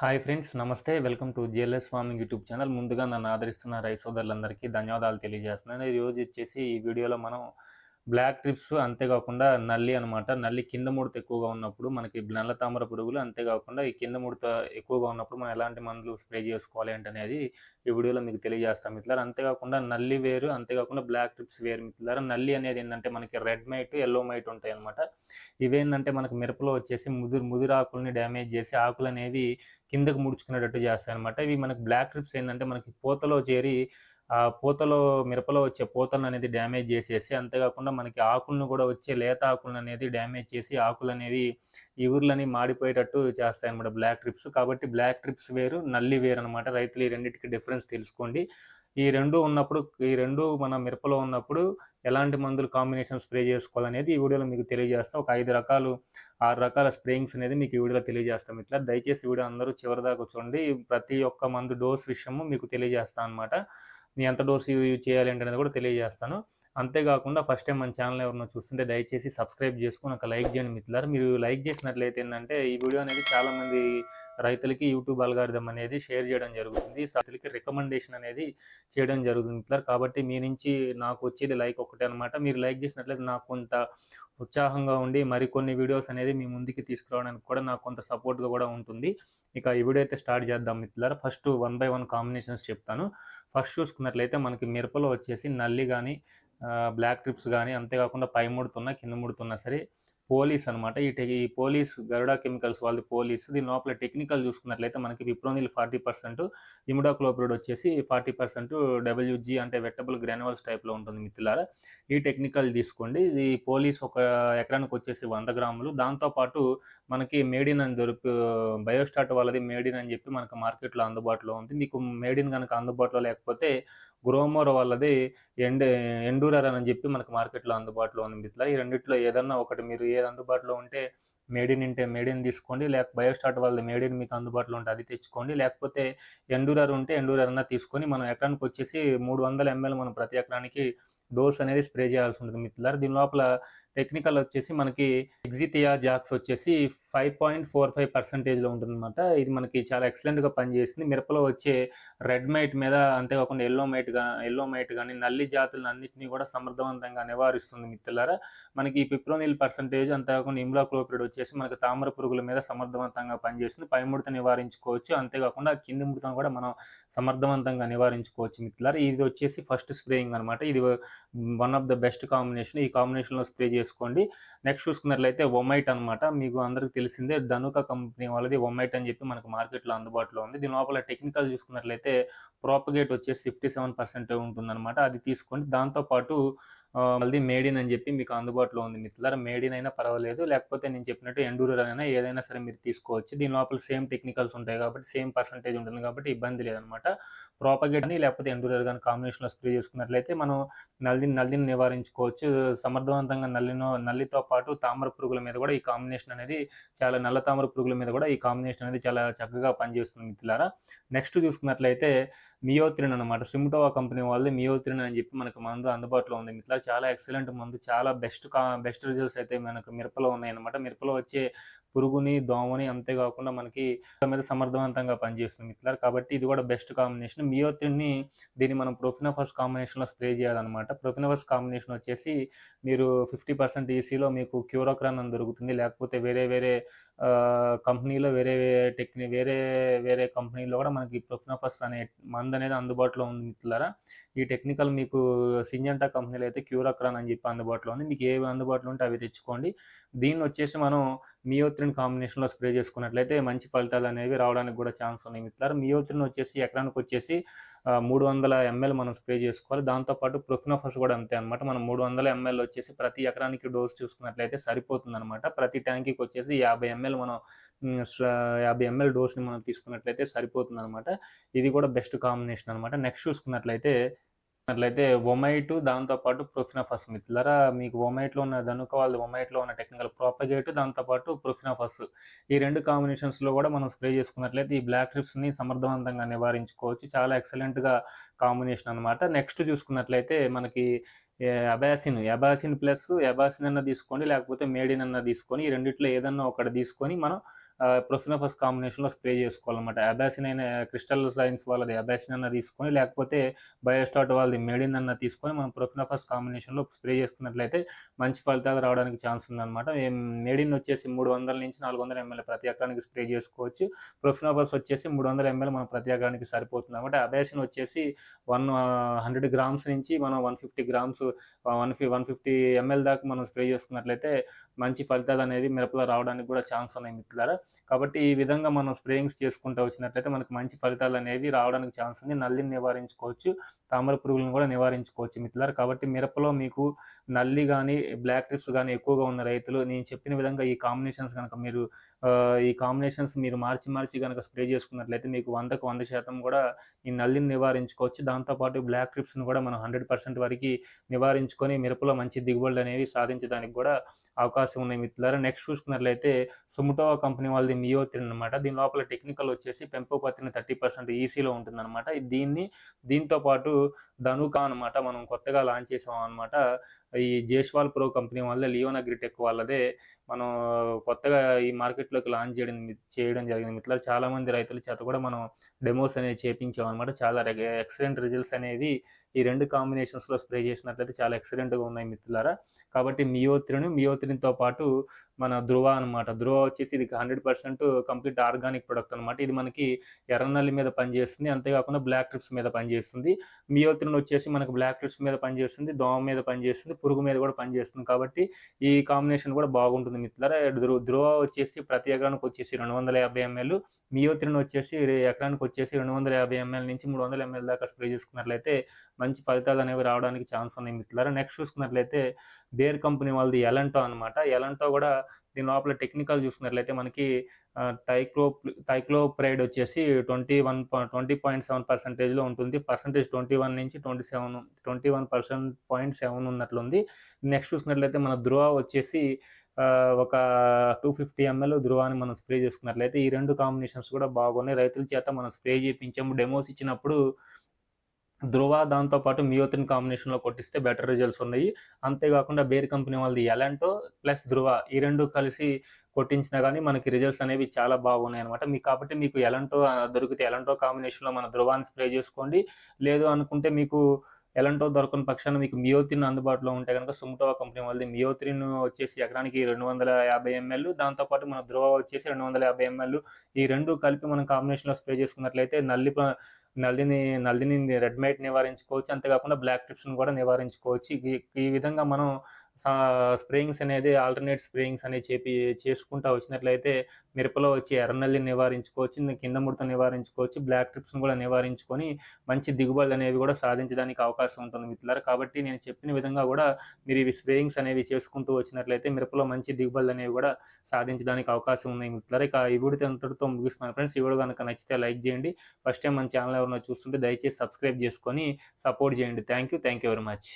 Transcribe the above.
Hi friends నమస్తే. Welcome to GLS farming YouTube channel. ముందుగా నన్ను ఆదరిస్తున్న రైస్ సోదరులందరికీ ధన్యవాదాలు తెలియజేస్తున్నాను. ఈరోజు వచ్చేసి ఈ వీడియోలో మనం బ్లాక్ ట్రిప్స్ అంతేకాకుండా నల్లి అనమాట నల్లి కింద ముడత ఎక్కువగా ఉన్నప్పుడు మనకి నల్ల తామర పురుగులు అంతేకాకుండా ఈ కింద ముడత ఎక్కువగా ఉన్నప్పుడు మనం ఎలాంటి మందులు స్ప్రే చేసుకోవాలి అంటే అనేది ఈ వీడియోలో మీకు తెలియజేస్తాం మిత్రులారా. అంతేకాకుండా నల్లి వేరు అంతేకాకుండా బ్లాక్ ట్రిప్స్ వేరు మిత్రులారా. నల్లి అనేది ఏంటంటే మనకి రెడ్ మైట్ ఎల్లో మైట్ ఉంటాయి అనమాట ఇవేంటంటే మనకి మిరపలో వచ్చేసి ముదురు ముదురు ఆకుల్ని డ్యామేజ్ చేసి ఆకులు అనేవి కిందకు ముడుచుకునేటట్టు చేస్తాయి అనమాట ఇవి మనకి బ్లాక్ ట్రిప్స్ ఏంటంటే మనకి పూతలో చేరి ఆ పూతలో మిరపలో వచ్చే పూతలను అనేది డ్యామేజ్ చేసేసి అంతేకాకుండా మనకి ఆకులను కూడా వచ్చే లేత ఆకులను అనేది డ్యామేజ్ చేసి ఆకులు అనేవి ఇగుర్లని మాడిపోయేటట్టు చేస్తాయి అనమాట బ్లాక్ ట్రిప్స్ కాబట్టి బ్లాక్ ట్రిప్స్ వేరు నల్లి వేరు అనమాట రైతులు ఈ రెండింటికి డిఫరెన్స్ తెలుసుకోండి. ఈ రెండు ఉన్నప్పుడు ఈ రెండు మన మిరపలో ఉన్నప్పుడు ఎలాంటి మందులు కాంబినేషన్ స్ప్రే చేసుకోవాలనేది ఈ వీడియోలో మీకు తెలియజేస్తాం. ఒక ఐదు రకాలు ఆరు రకాల స్ప్రేయింగ్స్ అనేది మీకు ఈ వీడియోలో తెలియజేస్తాం ఇట్లా. దయచేసి వీడియో అందరూ చివరిదాకా చూడండి. ప్రతి ఒక్క మందు డోస్ విషయము మీకు తెలియజేస్తాం అనమాట నేను ఎంత డోర్స్ యూజ్ చేయాలి అనేది కూడా తెలియజేస్తాను. అంతేకాకుండా ఫస్ట్ టైం మన ఛానల్ ఎవరినో చూస్తుంటే దయచేసి సబ్స్క్రైబ్ చేసుకుని ఒక లైక్ చేయండి మిత్రులారు. మీరు లైక్ చేసినట్లయితే ఏంటంటే ఈ వీడియో అనేది చాలామంది రైతులకి యూట్యూబ్ అల్గారిథం అనేది షేర్ చేయడం జరుగుతుంది. రైతులకి రికమెండేషన్ అనేది చేయడం జరుగుతుంది మిత్రులారు. కాబట్టి మీ నుంచి నాకు వచ్చేది లైక్ ఒకటే అనమాట మీరు లైక్ చేసినట్లయితే నాకు కొంత ఉత్సాహంగా ఉండి మరికొన్ని వీడియోస్ అనేది మీ ముందుకి తీసుకురావడానికి కూడా నాకు కొంత సపోర్ట్గా కూడా ఉంటుంది. ఇక ఈ వీడియో అయితే స్టార్ట్ చేద్దాం మిత్రులారు. First one by one combinations చెప్తాను. ఫస్ట్ చూసుకున్నట్లయితే మనకి మిరపలో వచ్చేసి నల్లి కానీ బ్లాక్ ట్రిప్స్ కానీ అంతేకాకుండా పై ముడుతున్నా కింద ముడుతున్నా సరే పోలీస్ అనమాట ఈ టె ఈ పోలీస్ గరుడా కెమికల్స్ వాళ్ళది పోలీస్. దీని లోపల టెక్నికల్ చూసుకున్నట్లయితే మనకి విప్రోనిల్ ఫార్టీ పర్సెంట్ ఇమిడాక్లోప్రిడ్ వచ్చేసి ఫార్టీ పర్సెంట్ డబ్ల్యూజీ అంటే వెట్టబుల్ గ్రానువల్స్ టైప్లో ఉంటుంది మిత్రులారా. ఈ టెక్నికల్ తీసుకోండి. ఇది పోలీస్ ఒక ఎకరానికి వచ్చేసి వంద గ్రాములు. దాంతోపాటు మనకి మేడిన్ అని దొరికి బయోస్టాట్ వాళ్ళది మేడిన్ అని చెప్పి మనకు మార్కెట్లో అందుబాటులో ఉంది. మీకు మేడిన్ కనుక అందుబాటులో లేకపోతే గ్రోమోర్ వాళ్ళది ఎండ్ ఎండూరర్ అని చెప్పి మనకు మార్కెట్లో అందుబాటులో ఉంది మిత్రుల ఈ రెండిట్లో ఏదన్నా ఒకటి మీరు ఏది అందుబాటులో ఉంటే మేడిన్ ఉంటే మేడిన్ తీసుకోండి. లేక బయోస్టాట్ వాళ్ళది మేడిన్ మీకు అందుబాటులో ఉంటే అది తెచ్చుకోండి. లేకపోతే ఎండూరర్ ఉంటే ఎండూరర్ అన్న తీసుకొని మనం ఎకరానికి వచ్చేసి మూడు వందల ఎంఎల్ మనం ప్రతి ఎకరానికి డోస్ అనేది స్ప్రే చేయాల్సి ఉంటుంది మిత్రులారు. దీని లోపల టెక్నికల్ వచ్చేసి మనకి ఎగ్జితియా జాక్స్ వచ్చేసి ఫైవ్ పాయింట్ ఫోర్ ఫైవ్ పర్సెంటేజ్లో ఉంటుందన్నమాట. ఇది మనకి చాలా ఎక్సలెంట్గా పనిచేసింది మిరపలో వచ్చే రెడ్ మైట్ మీద అంతేకాకుండా ఎల్లో మైట్గా ఎల్లో మైట్ కానీ నల్లి జాతులను అన్నింటినీ కూడా సమర్థవంతంగా నివారిస్తుంది మిత్రులారా. మనకి ఈ పిప్రోనిల్ పర్సంటేజ్ అంతేకాకుండా ఇమ్లాక్లోపిడ్ వచ్చేసి మనకి తామర పురుగుల మీద సమర్థవంతంగా పనిచేస్తుంది. పై ముడత నివారించుకోవచ్చు. అంతేకాకుండా కింది ముడతను కూడా మనం సమర్థవంతంగా నివారించుకోవచ్చు మిత్రులారా. ఇది వచ్చేసి ఫస్ట్ స్ప్రేయింగ్ అనమాట ఇది one of the best combination. ఈ కాంబినేషన్లో స్ప్రే చేసుకోండి. నెక్స్ట్ చూసుకున్నట్లయితే ఒమైట్ అనమాట మీకు అందరికి తెలిసిందే ధనుక కంపెనీ వాళ్ళది ఒమైట్ అని చెప్పి మనకు మార్కెట్లో అందుబాటులో ఉంది. దీని లోపల టెక్నికల్ చూసుకున్నట్లయితే ప్రాపగేట్ వచ్చేసి ఫిఫ్టీ సెవెన్ పర్సెంట్ ఉంటుందన్నమాట. అది తీసుకోండి. దాంతోపాటు మళ్ళీ మేడిన్ అని చెప్పి మీకు అందుబాటులో ఉంది మిత్రులారా. మేడిన్ అయినా పర్వాలేదు. లేకపోతే నేను చెప్పినట్టు ఎండూరర్ అయినా ఏదైనా సరే మీరు తీసుకోవచ్చు. దీని లోపల సేమ్ టెక్నికల్స్ ఉంటాయి కాబట్టి సేమ్ పర్సంటేజ్ ఉంటుంది కాబట్టి ఇబ్బంది లేదనమాట ప్రాపగేట్ అని లేకపోతే ఎండూరియర్ కానీ కాంబినేషన్లో స్ప్రే చేసుకున్నట్లయితే మనం నల్లిని నల్లిని నివారించుకోవచ్చు. సమర్థవంతంగా నల్లిను నల్లితో పాటు తామర పురుగుల మీద కూడా ఈ కాంబినేషన్ అనేది చాలా నల్ల తామర పురుగుల మీద కూడా ఈ కాంబినేషన్ అనేది చాలా చక్కగా పనిచేస్తుంది మిత్రులారా. నెక్స్ట్ చూసుకున్నట్లయితే మియోత్రిన్ అనమాట సిమ్టోవా కంపెనీ వాళ్ళది మియోత్రిన్ అని చెప్పి మనకు మందు అందుబాటులో ఉంది మిత్రుల చాలా ఎక్సలెంట్ మందు. చాలా బెస్ట్ కా బెస్ట్ రిజల్ట్స్ అయితే మనకు మిరపలో ఉన్నాయన్నమాట మిరపలో వచ్చే పురుగుని దోమని అంతేకాకుండా మనకి మీద సమర్థవంతంగా పనిచేస్తుంది మిత్రులారు. కాబట్టి ఇది కూడా బెస్ట్ కాంబినేషన్ మియోత్రిన్ని దీన్ని మనం ప్రొఫినోఫస్ కాంబినేషన్లో స్ప్రే చేయాలన్నమాట. ప్రొఫినోఫస్ కాంబినేషన్ వచ్చేసి మీరు ఫిఫ్టీ పర్సెంట్ ఈసీలో మీకు క్యూరోక్రాన్ అని దొరుకుతుంది. లేకపోతే వేరే వేరే కంపెనీలో వేరే టెక్ని వేరే వేరే కంపెనీలో కూడా మనకి ప్రొఫినోఫస్ అనే మందు అనేది అందుబాటులో ఉంది మిత్రులారా. ఈ టెక్నికల్ మీకు సింజంటా కంపెనీలో అయితే క్యూరక్రాన్ అని చెప్పి అందుబాటులో ఉంది. మీకు ఏవి అందుబాటులో ఉంటే అవి తెచ్చుకోండి. దీన్ని వచ్చేసి మనం మియోత్రిన్ కాంబినేషన్లో స్ప్రే చేసుకున్నట్లయితే మంచి ఫలితాలు అనేవి రావడానికి కూడా ఛాన్స్ ఉన్నాయి మిత్రులారా. మియోత్రిన్ వచ్చేసి ఎకరానికి వచ్చేసి మూడు వందల ఎంఎల్ మనం స్ప్రే చేసుకోవాలి. దాంతోపాటు ప్రొఫినోఫస్ కూడా అంతే అనమాట మనం మూడు వందల ఎంఎల్ వచ్చేసి ప్రతి ఎకరానికి డోస్ చూసుకున్నట్లయితే సరిపోతుంది అనమాట ప్రతి ట్యాంకీకి వచ్చేసి యాభై ఎంఎల్ మనం యాభై ఎంఎల్ డోస్ని మనం తీసుకున్నట్లయితే సరిపోతుంది అనమాట ఇది కూడా బెస్ట్ కాంబినేషన్ అనమాట నెక్స్ట్ చూసుకున్నట్లయితే అట్లయితే ఒమైట్ దాంతోపాటు ప్రొఫినాఫస్ మిత్రులరా మీకు ఒమైట్లో ఉన్న ధనుక వాళ్ళ ఒమైట్లో ఉన్న టెక్నికల్ ప్రాపగేట్ దాంతోపాటు ప్రొఫినాఫస్. ఈ రెండు కాంబినేషన్స్లో కూడా మనం స్ప్రే చేసుకున్నట్లయితే ఈ బ్లాక్ ట్రిప్స్ని సమర్థవంతంగా నివారించుకోవచ్చు. చాలా ఎక్సలెంట్గా కాంబినేషన్ అనమాట నెక్స్ట్ చూసుకున్నట్లయితే మనకి అబాసిన్. అబాసిన్ ప్లస్ అబాసిన్ అన్న తీసుకోండి లేకపోతే మేడిన్ అన్న తీసుకొని ఈ రెండిట్లో ఏదన్నా ఒకటి తీసుకొని మనం ప్రొఫినోఫస్ కాంబినేషన్లో స్ప్రే చేసుకోవాలన్నమాట. అబాసిన్ అయిన క్రిస్టల్ సైన్స్ వాళ్ళది అబాసిన్ అన్న తీసుకొని లేకపోతే బయోస్టాట్ వాళ్ళది మేడిన్ అన్న తీసుకొని మనం ప్రొఫినోఫస్ కాంబినేషన్లో స్ప్రే చేసుకున్నట్లయితే మంచి ఫలితాలు రావడానికి ఛాన్స్ ఉందన్నమాట. మేడిన్ వచ్చేసి మూడు వందల నుంచి నాలుగు వందల ఎంఎల్ ప్రతి ఎకరానికి స్ప్రే చేసుకోవచ్చు. ప్రొఫినోఫస్ వచ్చేసి మూడు వందల ఎంఎల్ మన ప్రతి ఎకరానికి సరిపోతుంది అనమాట అబాసిన్ వచ్చేసి వన్ హండ్రెడ్ గ్రామ్స్ నుంచి మనం వన్ ఫిఫ్టీ గ్రామ్స్ వన్ ఫి వన్ ఫిఫ్టీ ఎంఎల్ దాకా మనం స్ప్రే చేసుకున్నట్లయితే మంచి ఫలితాలు అనేది మిరపలో రావడానికి కూడా ఛాన్స్ ఉన్నాయి మిత్రులారా. కాబట్టి ఈ విధంగా మనం స్ప్రేయింగ్స్ చేసుకుంటూ వచ్చినట్లయితే మనకు మంచి ఫలితాలు అనేది రావడానికి ఛాన్స్ ఉంది. నల్లిని నివారించుకోవచ్చు. తామర పురుగులను కూడా నివారించుకోవచ్చు మిత్రులారా. కాబట్టి మిరపలో మీకు నల్లి కానీ బ్లాక్ ట్రిప్స్ కానీ ఎక్కువగా ఉన్న రైతులు నేను చెప్పిన విధంగా ఈ కాంబినేషన్స్ కనుక మీరు ఈ కాంబినేషన్స్ మీరు మార్చి మార్చి కనుక స్ప్రే చేసుకున్నట్లయితే మీకు వందకు వంద శాతం కూడా ఈ నల్లిని నివారించుకోవచ్చు. దాంతోపాటు బ్లాక్ ట్రిప్స్ని కూడా మనం హండ్రెడ్ పర్సెంట్ వరకు నివారించుకొని మిరపలో మంచి దిగుబడులు అనేవి సాధించడానికి కూడా అవకాశం ఉన్నాయి. మిత్రులారా నెక్స్ట్ చూసుకున్నట్లయితే సుముటోవా కంపెనీ వాళ్ళది త్రీ అనమాట దీని లోపల టెక్నికల్ వచ్చేసి పెంపోపత్రిని థర్టీ పర్సెంట్ ఈసీలో ఉంటుందన్నమాట. దీన్ని దీంతో పాటు ధనుకా అనమాట మనం కొత్తగా లాంచ్ చేసాం అనమాట ఈ జేష్వాల్ ప్రో కంపెనీ వల్ల లియోన్ అగ్రిటెక్ వాళ్ళదే మనం కొత్తగా ఈ మార్కెట్లోకి లాంచ్ చేయడం చేయడం జరిగింది. మిత్రులు చాలామంది రైతుల చేత కూడా మనం డెమోస్ అనేవి చేపించాం అనమాట చాలా ఎక్సలెంట్ రిజల్ట్స్ అనేవి ఈ రెండు కాంబినేషన్స్లో స్ప్రే చేసినట్లయితే చాలా ఎక్సలెంట్గా ఉన్నాయి మిత్రులారా. కాబట్టి మియోత్రిని మియోత్రిన్తో పాటు మన ధృవ అనమాట ధృవ వచ్చేసి ఇది hundred percent complete organic product అనమాట ఇది మనకి ఎర్రనల్లి మీద పనిచేస్తుంది. అంతేకాకుండా బ్లాక్ ట్రిప్స్ మీద పనిచేస్తుంది. మియోత్రిన్ వచ్చేసి మనకు బ్లాక్ ట్రిప్స్ మీద పనిచేస్తుంది. దోమ మీద పనిచేస్తుంది. పురుగు మీద కూడా పనిచేస్తుంది. కాబట్టి ఈ కాంబినేషన్ కూడా బాగుంటుంది మిత్రులారా. ధృవ వచ్చేసి ప్రతి ఎకరానికి వచ్చేసి రెండు వందల యాభై ఎంఎల్ మియోత్రిన్ వచ్చేసి ఎకరానికి వచ్చేసి రెండు వందల యాభై ఎంఎల్ నుంచి మూడు వందల ఎంఎల్ దాకా స్ప్రే చేసుకున్నట్లయితే మంచి ఫలితాలు అనేవి రావడానికి ఛాన్స్ ఉన్నాయి మిత్రులారా. నెక్స్ట్ చూసుకున్నట్లయితే బేర్ కంపెనీ వాళ్ళది ఎలంటో అనమాట ఎలంటో కూడా దీని లోపల టెక్నికల్ చూసుకున్నట్లయితే మనకి టైక్లో టైక్లోప్రైడ్ వచ్చేసి twenty one twenty point seven పర్సెంటేజ్లో ఉంటుంది. పర్సంటేజ్ ట్వంటీ వన్ నుంచి twenty seven twenty one percent point seven ఉన్నట్లుంది. Next చూసినట్లయితే మన ధ్రువ వచ్చేసి ఒక టూ ఫిఫ్టీ ఎంఎల్ ధృవాన్ని మనం స్ప్రే చేసుకున్నట్లయితే ఈ రెండు కాంబినేషన్స్ కూడా బాగున్నాయి. రైతుల చేత మనం స్ప్రే చేయించాము డెమోస్ ఇచ్చినప్పుడు ధృవ దాంతోపాటు మియోతిన్ కాంబినేషన్లో కొట్టిస్తే బెటర్ రిజల్ట్స్ ఉన్నాయి. అంతేకాకుండా బేర్ కంపెనీ వాళ్ళది ఎలాంటో ప్లస్ ధృవ ఈ రెండు కలిసి కొట్టించినా కానీ మనకి రిజల్ట్స్ అనేవి చాలా బాగున్నాయి అనమాట మీకు కాబట్టి మీకు ఎలాంటో దొరికితే ఎలాంటో కాంబినేషన్లో మన ధృవాన్ని స్ప్రే చేసుకోండి. లేదు అనుకుంటే మీకు ఎలాంటో దొరకని పక్షాన మీకు మియోతిన్ అందుబాటులో ఉంటే కనుక సుముటోవా కంపెనీ వాళ్ళది మియోత్రిన్ వచ్చేసి ఎకరానికి రెండు వందల యాభై ఎంఎల్ దాంతోపాటు మన ధృవ వచ్చేసి రెండు వందల యాభై ఎంఎల్. ఈ రెండు కలిపి మనం కాంబినేషన్లో స్ప్రే చేసుకున్నట్లయితే నల్లి నల్లిని నల్లిని రెడ్ మైట్ నివారించుకోవచ్చు. అంతేకాకుండా బ్లాక్ ట్రిప్స్ని కూడా నివారించుకోవచ్చు. ఈ విధంగా మనం స్ప్రేయింగ్స్ అనేది ఆల్టర్నేట్ స్ప్రేయింగ్స్ అనేది చేపి చేసుకుంటూ వచ్చినట్లయితే మిరపలో వచ్చి ఎర్రనల్లిని నివారించుకోవచ్చు కింద ముడత నివారించుకోవచ్చు బ్లాక్ ట్రిప్స్ని కూడా నివారించుకొని మంచి దిగుబడులు అనేవి కూడా సాధించడానికి అవకాశం ఉంటుంది మిత్రులారా. కాబట్టి నేను చెప్పిన విధంగా కూడా మీరు ఇవి స్ప్రేయింగ్స్ అనేవి చేసుకుంటూ వచ్చినట్లయితే మిరపలో మంచి దిగుబడులు అనేవి కూడా సాధించడానికి అవకాశం ఉన్నాయి మిత్రులారా. ఇక ఈ వీడియో అంతటితో ముగిస్తున్నాను ఫ్రెండ్స్. ఈ వీడియో కనుక నచ్చితే లైక్ చేయండి. ఫస్ట్ టైం మన ఛానల్ ఎవరైనా చూస్తుంటే దయచేసి సబ్స్క్రైబ్ చేసుకొని సపోర్ట్ చేయండి. Thank you. Thank you very much.